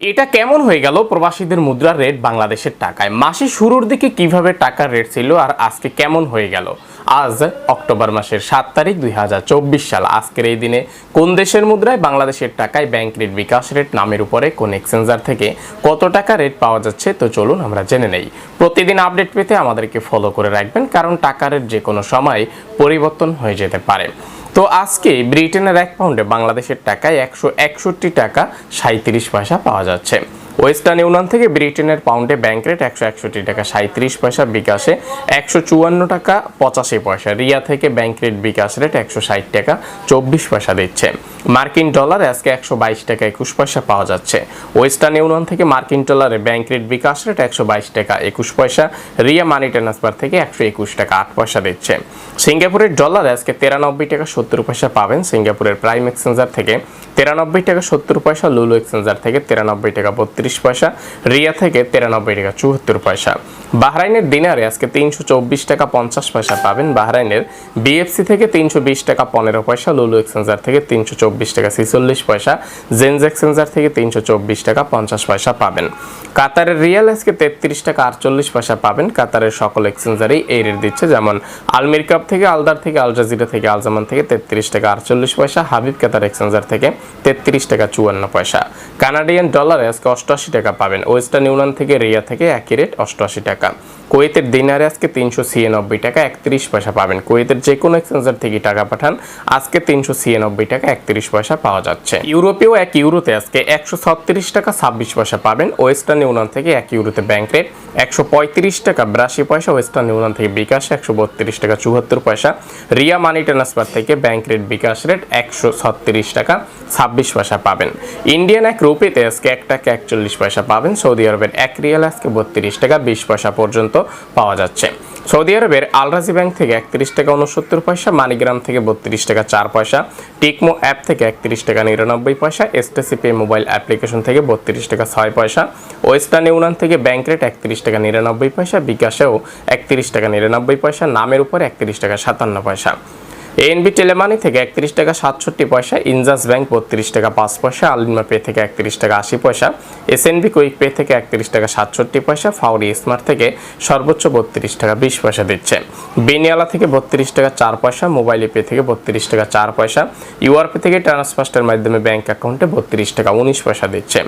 এটা কেমন হয়ে গেল প্রবাসীদের মুদ্রার রেট বাংলাদেশের টাকায়? মাসের শুরুর দিকে কীভাবে টাকার রেট ছিল আর আজকে কেমন হয়ে গেল? আজ অক্টোবর মাসের সাত তারিখ দু হাজার চব্বিশ সাল। আজকের এই দিনে কোন দেশের মুদ্রায় বাংলাদেশের টাকায় ব্যাংক রেট বিকাশ রেট নামের উপরে কোন এক্সচেঞ্জার থেকে কত টাকা রেট পাওয়া যাচ্ছে? তো চলুন আমরা জেনে নেই। প্রতিদিন আপডেট পেতে আমাদেরকে ফলো করে রাখবেন, কারণ টাকা রেট যে কোনো সময় পরিবর্তন হয়ে যেতে পারে। তো আজকে ব্রিটেনের এক পাউন্ডে বাংলাদেশের টাকায় একশো একষট্টি টাকা সাঁত্রিশ পয়সা পাওয়া যাচ্ছে। ওয়েস্টার্ন ইউনিয়ন থেকে ব্রিটেনের পাউন্ডে ব্যাংক রেট একশো একষট্টি টাকা সাঁত্রিশ পয়সা বিকাশে একশো চুয়ান্ন টাকা, পঁচাশি পয়সা। রিয়া থেকে ব্যাংক রেট বিকাশ রেট একশো ষাট টাকা, চব্বিশ পয়সা দিচ্ছে। মার্কিন ডলার আজকে একশো বাইশ টাকা, একুশ পয়সা পাওয়া যাচ্ছে। ওয়েস্টার্ন ইউনিয়ন থেকে মার্কিন ডলারে ব্যাংক রেট বিকাশ রেট একশো বাইশ টাকা, একুশ পয়সা। রিয়া মানি ট্রান্সফার থেকে একশো একুশ টাকা, আট পয়সা দিচ্ছে। সিঙ্গাপুরের ডলার আজকে তেরানব্বই টাকা, সত্তর পয়সা পাবেন। সিঙ্গাপুরের প্রাইম এক্সচেঞ্জার থেকে তেরানব্বই টাকা, সত্তর পয়সা। লুলু এক্সচেঞ্জার থেকে তিরানব্বই টাকা, বত্রিশ পয়সা, রিয়া থেকে তিরানব্বই টাকা চুয়াত্তর পয়সা। বাহরাইনের দিনারে আজকে তিনশো চব্বিশ টাকা পঞ্চাশ পয়সা পাবেন। বাহরাইনের বিএফসি থেকে তিনশো বিশ টাকা পনেরো পয়সা, লুলু এক্সচেঞ্জার থেকে তিনশো চব্বিশ টাকা ছিচল্লিশ পয়সা জেন্স এক্সচেঞ্জার থেকে তিনশো চব্বিশ টাকা পঞ্চাশ পয়সা পাবেন। কাতারের রিয়াল আজকে তেত্রিশ টাকা আটচল্লিশ পয়সা পাবেন। কাতারের সকল এক্সচেঞ্জারেই এই রেট দিচ্ছে। যেমন আলমির কাপ থেকে আলদার থেকে আল জাজিরা থেকে আলজামান থেকে তেত্রিশ টাকা আটচল্লিশ পয়সা, হাবিব কাতার এক্সচেঞ্জার থেকে তেত্রিশ টাকা চুয়ান্ন পয়সা। কানাডিয়ান ডলারে আজকে অষ্টআশি টাকা পাবেন। ওয়েস্টার্ন ইউনিয়ন থেকে রিয়া থেকে একই রেট, অষ্টআশি টাকা। কুয়েতের দিনারে আজকে তিনশো ছিয়ানব্বই টাকা, একত্রিশ পয়সা পাবেন। কুয়েতের যে কোনো এক্সচেঞ্জার থেকে টাকা পাঠান, আজকে তিনশো ছিয়ানব্বই টাকা, একত্রিশ পয়সা পাওয়া যাচ্ছে। ইউরোপেও এক ইউরোতে আজকে একশো ছত্রিশ টাকা, ছাব্বিশ পয়সা পাবেন। ওয়েস্টার্ন ইউনিয়ন থেকে এক ইউরোতে ব্যাংক রেট, একশো পঁয়ত্রিশ টাকা, বিরাশি পয়সা। ওয়েস্টার্ন ইউনিয়ন থেকে বিকাশ, একশো বত্রিশ টাকা, চুয়াত্তর পয়সা। রিয়া মানি ট্রান্সফার থেকে ব্যাংক রেট, বিকাশ রেট, একশো ছত্রিশ টাকা, ছাব্বিশ পয়সা পাবেন। ইন্ডিয়ান এক রুপিতে আজকে এক টাকা একচল্লিশ পয়সা পাবেন। সৌদি আরবের এক রিয়াল আজকে বত্রিশ টাকা বিশ পয়সা পর্যন্ত পাওয়া যাচ্ছে। সৌদি আরবের আলরাজি ব্যাংক থেকে একত্রিশ টাকা উনসত্তর পয়সা, মানিগ্রাম থেকে বত্রিশ টাকা চার পয়সা, টিকমো অ্যাপ থেকে একত্রিশ টাকা নিরানব্বই পয়সা এসটিসি পে মোবাইল অ্যাপ্লিকেশন থেকে বত্রিশ টাকা ছয় পয়সা, ওয়েস্টার্ন ইউনিয়ন থেকে ব্যাংক রেট একত্রিশ টাকা নিরানব্বই পয়সা, বিকাশেও একত্রিশ টাকা নিরানব্বই পয়সা, নামের উপর একত্রিশ টাকা সাতান্ন পয়সা। এএনবি টেলেমানি থেকে একত্রিশ টাকা সাতষট্টি পয়সা ইনজাস ব্যাংক বত্রিশ টাকা পাঁচ পয়সা আলিমা পে থেকে একত্রিশ টাকা আশি পয়সা এসএনবি কুইক পে থেকে একত্রিশ টাকা সাতষট্টি পয়সা ফাউরি স্মার্ট থেকে সর্বোচ্চ বত্রিশ টাকা বিশ পয়সা দিচ্ছে। বেনিয়ালা থেকে বত্রিশ টাকা চার পয়সা মোবাইল পে থেকে বত্রিশ টাকা চার পয়সা ইউআরপি থেকে ট্রান্সফার্স্টের মাধ্যমে ব্যাংক অ্যাকাউন্টে বত্রিশ টাকা উনিশ পয়সা দিচ্ছে।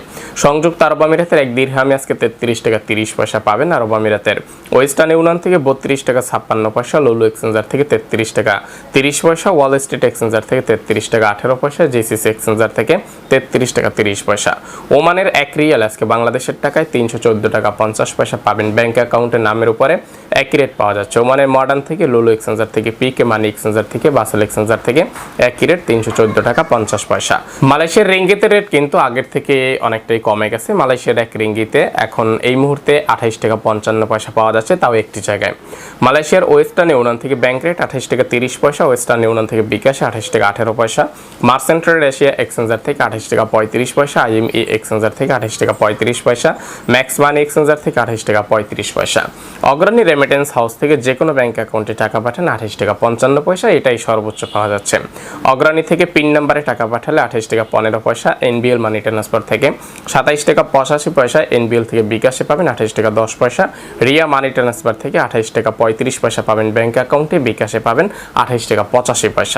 সংযুক্ত আরব আমিরাতের এক দীর্ঘামে আজকে তেত্রিশ টাকা তিরিশ পয়সা পাবেন আরব আমিরাতের। ওয়েস্টার্ন ইউনিয়ন থেকে বত্রিশ টাকা ছাপ্পান্ন পয়সা লুলু এক্সচেঞ্জার থেকে তেত্রিশ টাকা তিরিশ পয়সা ওয়াল স্ট্রিট এক্সচেঞ্জার থেকে তেত্রিশ টাকা আঠেরো পয়সা জেসিসি এক্সচেঞ্জার থেকে তেত্রিশ টাকা তিরিশ পয়সা। ওমানের এক রিয়াল আজকে বাংলাদেশের টাকায় তিনশো চোদ্দ টাকা পঞ্চাশ পয়সা পাবেন ব্যাংক অ্যাকাউন্টের নামের উপরে। একই পাওয়া যাচ্ছে। ওমানের মডার্ন থেকে লুলু এক্সচেঞ্জার থেকে পিকে মানি এক্সচেঞ্জার থেকে বাসেল এক্সচেঞ্জার থেকে একই তিনশো চোদ্দ টাকা পঞ্চাশ পয়সা। মালয়েশিয়ার রিঙ্গিতের রেট কিন্তু আগের থেকে অনেকটাই কমে গেছে। মালয়েশিয়ার এক রিঙ্গিতে এখন এই মুহূর্তে আঠাইশ টাকা পঞ্চান্ন পয়সা পাওয়া যাচ্ছে তাও একটি জায়গায়। মালয়েশিয়ার ওয়েস্টার্ন ইউনিয়ন থেকে ব্যাংক রেট আঠাইশ টাকা তিরিশ পয়সা, ওয়েস্টার্ন ইউনিয়ন থেকে বিকাশে আঠাইশ টাকা আঠেরো পয়সা। মার্সেন্ট্রাল এশিয়া এক্সচেঞ্জার থেকে আঠাইশ টাকা পঁয়ত্রিশ পয়সা আইএমই এক্সচেঞ্জার থেকে আঠাইশ টাকা পঁয়ত্রিশ পয়সা। ম্যাক্স মানি এক্সচেঞ্জার থেকে আঠাইশ টাকা পঁয়ত্রিশ পয়সা। অগ্রণী রেমিটেন্স হাউস থেকে যে কোনো ব্যাঙ্ক অ্যাকাউন্টে টাকা পাঠান আঠাশ টাকা পঞ্চান্ন পয়সা, এটাই সর্বোচ্চ পাওয়া যাচ্ছে। অগ্রণী থেকে পিন নাম্বারে টাকা পাঠালে আঠাশ টাকা পনেরো পয়সা এনবিএল মানি ট্রান্সফার থেকে সাতাইশ টাকা পঁচাশি পয়সা এনবিএল থেকে বিকাশে পাবেন আঠাশ টাকা দশ পয়সা, রিয়া মানি ট্রান্সফার থেকে আঠাইশ টাকা পঁয়ত্রিশ পয়সা পাবেন ব্যাঙ্ক অ্যাকাউন্টে বিকাশে পাবেন আঠাশ টাকা পঁচাশি পয়সা।